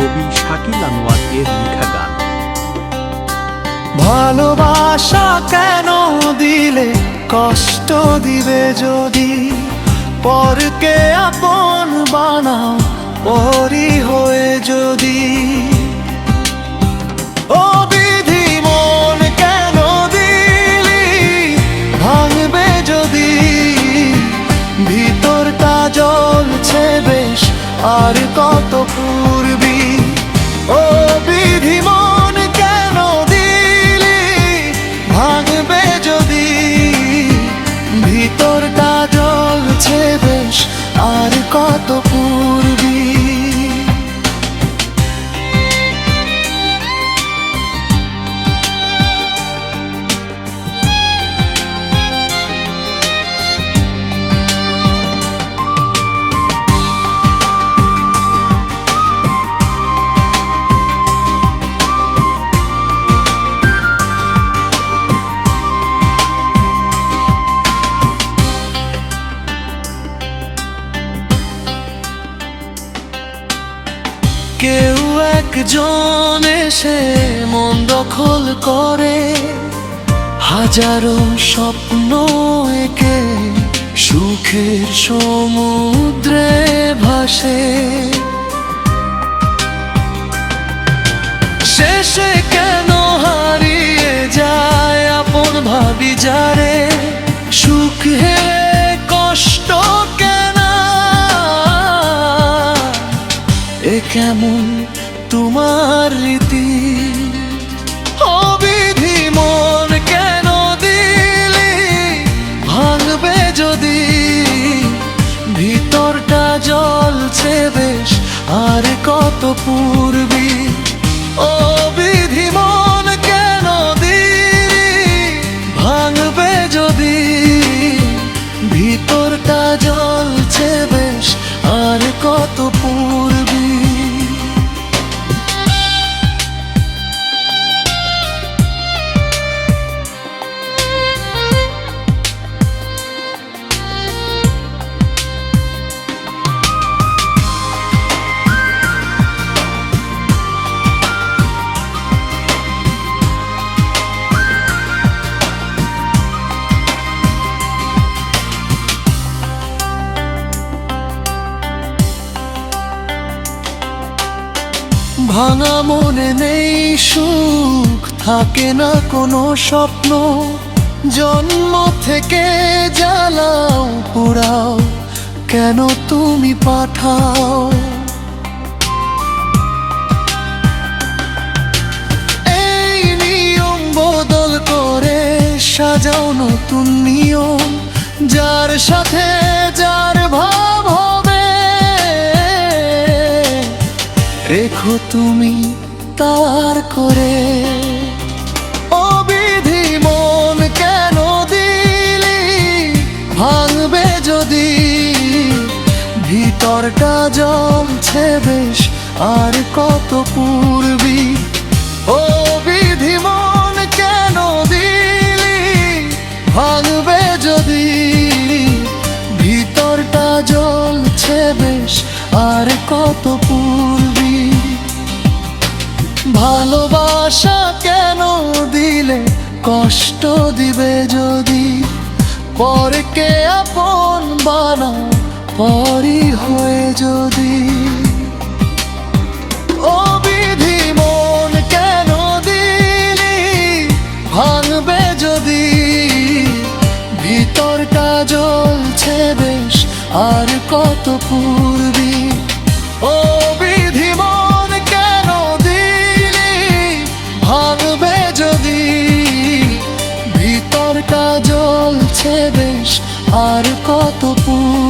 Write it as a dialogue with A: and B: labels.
A: কবি শাকিল আনোয়ার এর লেখা গান। ভালোবাসা কেন দিলে কষ্ট দিবে যদি? পরকে আপন বানাও, পরি হয়ে যদি। আর কত ফুল কেউ একজন এসে মন দখল করে। হাজারো স্বপ্ন একে সুখের সমুদ্রে ভাসে। শেষে কেন হারিয়ে যায় আপন ভাবি যারে? সুখ কষ্ট কেমন তোমার রীতি? অবিধি মন কেন দিলি? ভাঙবে যদি ভিতরটা জলছে বেশ, আর কত পূর্বী? অবিধি মন ভাঙা মনে নেই সুখ, থাকে না কোনো স্বপ্ন। জন্ম থেকে জ্বালাও পুরাও কেন তুমি পাঠাও? এই নিয়ম বদল করে সাজাও নতুন নিয়ম, যার সাথে রেখো তুমি তার করে। অবিধি মন কেন দিলি? ভাঙবে যদি। ভিতরটা জমছে বেশ, আর কত পূর্বী? অবিধি মন কেন দিলি? ভাঙবে যদি। ভিতরটা জ্বলছে বেশ, আর কত ভালোবাসা কেন দিলে কষ্ট দিবে যদি? পরকে আপন বানা পরি হয়ে যদি? অবিধি মন কেন দিলি ভাঙবে যদি? ভিতরটা জ্বলছে বেশ, আর কত পূর্বী জ্বলছে বেশ আর কত পূর্বী